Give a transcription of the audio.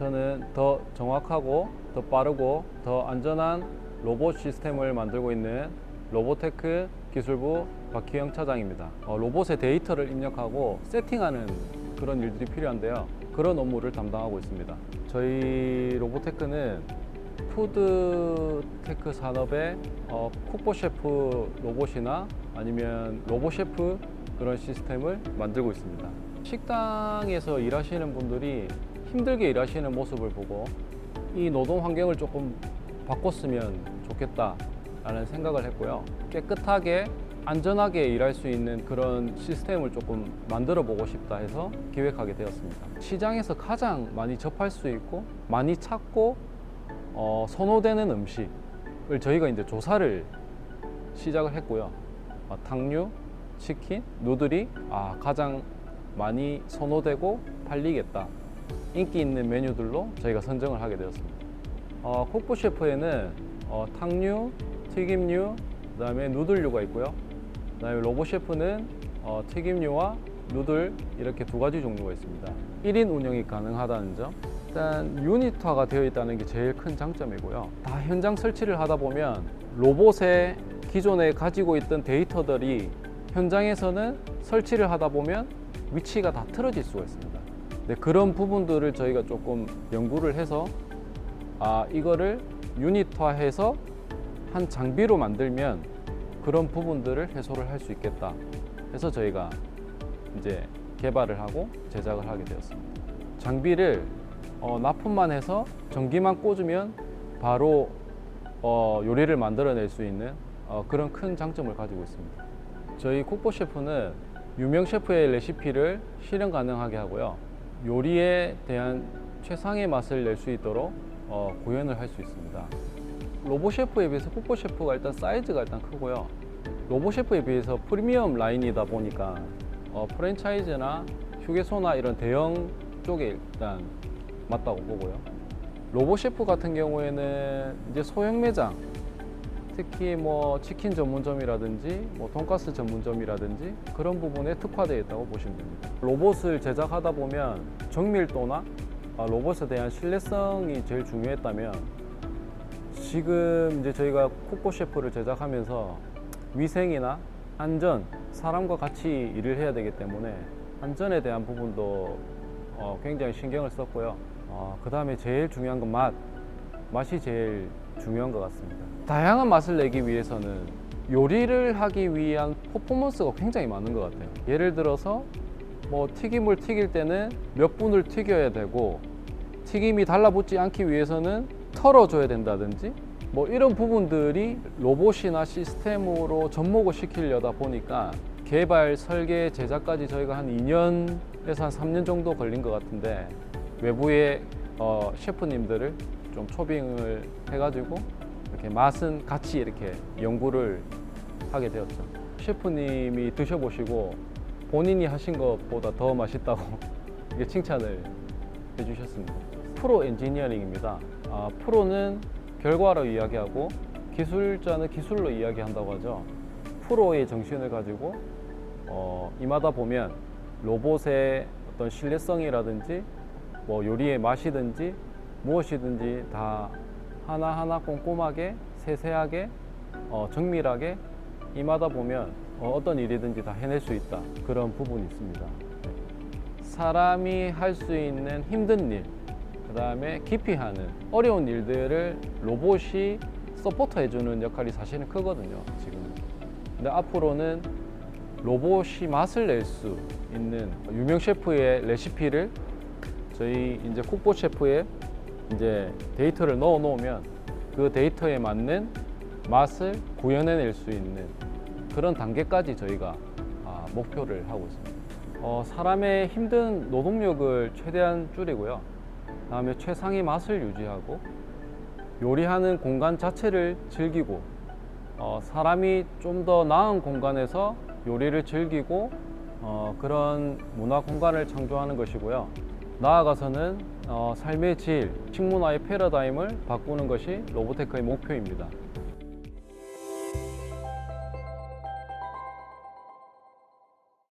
저는 더 정확하고 더 빠르고 더 안전한 로봇 시스템을 만들고 있는 로보테크 기술부 박희영 차장입니다. 어, 로봇의 데이터를 입력하고 세팅하는 그런 일들이 필요한데요. 그런 업무를 담당하고 있습니다. 저희 로보테크는 푸드테크 산업의 어, 쿡보 셰프 로봇이나 아니면 로봇 셰프 그런 시스템을 만들고 있습니다. 식당에서 일하시는 분들이 힘들게 일하시는 모습을 보고 이 노동 환경을 조금 바꿨으면 좋겠다라는 생각을 했고요. 깨끗하게 안전하게 일할 수 있는 그런 시스템을 조금 만들어 보고 싶다 해서 기획하게 되었습니다. 시장에서 가장 많이 접할 수 있고 많이 찾고 어, 선호되는 음식을 저희가 이제 조사를 시작을 했고요. 어, 탕류, 치킨, 누들이 아, 가장 많이 선호되고 팔리겠다. 인기 있는 메뉴들로 저희가 선정을 하게 되었습니다. 어, 콕보 셰프에는 어, 탕류, 튀김류, 그 다음에 누들류가 있고요. 그 다음에 로보 셰프는 어, 튀김류와 누들 이렇게 두 가지 종류가 있습니다. 1인 운영이 가능하다는 점. 일단 유니트화가 되어 있다는 게 제일 큰 장점이고요. 다 현장 설치를 하다 보면 로봇에 기존에 가지고 있던 데이터들이 현장에서는 설치를 하다 보면 위치가 다 틀어질 수가 있습니다. 네, 그런 부분들을 저희가 조금 연구를 해서 아 이거를 유닛화해서 한 장비로 만들면 그런 부분들을 해소를 할 수 있겠다. 해서 저희가 이제 개발을 하고 제작을 하게 되었습니다. 장비를 어, 납품만 해서 전기만 꽂으면 바로 어, 요리를 만들어낼 수 있는 어, 그런 큰 장점을 가지고 있습니다. 저희 쿡보 셰프는 유명 셰프의 레시피를 실현 가능하게 하고요. 요리에 대한 최상의 맛을 낼 수 있도록 어, 구현을 할 수 있습니다. 로보 셰프에 비해서 쿡보 셰프가 일단 사이즈가 일단 크고요. 로보 셰프에 비해서 프리미엄 라인이다 보니까 어, 프랜차이즈나 휴게소나 이런 대형 쪽에 일단 맞다고 보고요. 로보 셰프 같은 경우에는 이제 소형 매장, 특히 뭐 치킨 전문점이라든지 뭐 돈가스 전문점이라든지 그런 부분에 특화되어 있다고 보시면 됩니다. 로봇을 제작하다 보면 정밀도나 아, 로봇에 대한 신뢰성이 제일 중요했다면 지금 이제 저희가 쿡보 셰프를 제작하면서 위생이나 안전, 사람과 같이 일을 해야 되기 때문에 안전에 대한 부분도 어, 굉장히 신경을 썼고요. 어, 그 다음에 제일 중요한 건 맛. 맛이 제일 중요한 것 같습니다. 다양한 맛을 내기 위해서는 요리를 하기 위한 퍼포먼스가 굉장히 많은 것 같아요. 예를 들어서 뭐 튀김을 튀길 때는 몇 분을 튀겨야 되고 튀김이 달라붙지 않기 위해서는 털어줘야 된다든지 뭐 이런 부분들이 로봇이나 시스템으로 접목을 시키려다 보니까 개발, 설계, 제작까지 저희가 한 2년에서 한 3년 정도 걸린 것 같은데 외부의 어, 셰프님들을 좀 초빙을 해가지고 이렇게 맛은 같이 이렇게 연구를 하게 되었죠. 셰프님이 드셔보시고 본인이 하신 것보다 더 맛있다고 이게 칭찬을 해주셨습니다. 프로 엔지니어링입니다. 아, 프로는 결과로 이야기하고 기술자는 기술로 이야기한다고 하죠. 프로의 정신을 가지고 어, 임하다 보면 로봇의 어떤 신뢰성이라든지 뭐 요리의 맛이든지 무엇이든지 다 하나하나 꼼꼼하게 세세하게 어, 정밀하게 임하다 보면 어, 어떤 일이든지 다 해낼 수 있다 그런 부분이 있습니다. 네. 사람이 할 수 있는 힘든 일, 그 다음에 깊이 하는 어려운 일들을 로봇이 서포터 해주는 역할이 사실은 크거든요. 지금. 근데 앞으로는 로봇이 맛을 낼 수 있는 유명 셰프의 레시피를 저희 이제 쿡보 셰프에 이제 데이터를 넣어 놓으면 그 데이터에 맞는 맛을 구현해낼 수 있는 그런 단계까지 저희가 아, 목표를 하고 있습니다. 어, 사람의 힘든 노동력을 최대한 줄이고요. 다음에 최상의 맛을 유지하고 요리하는 공간 자체를 즐기고 어, 사람이 좀 더 나은 공간에서 요리를 즐기고 어, 그런 문화 공간을 창조하는 것이고요. 나아가서는 어, 삶의 질, 식문화의 패러다임을 바꾸는 것이 로보테크의 목표입니다.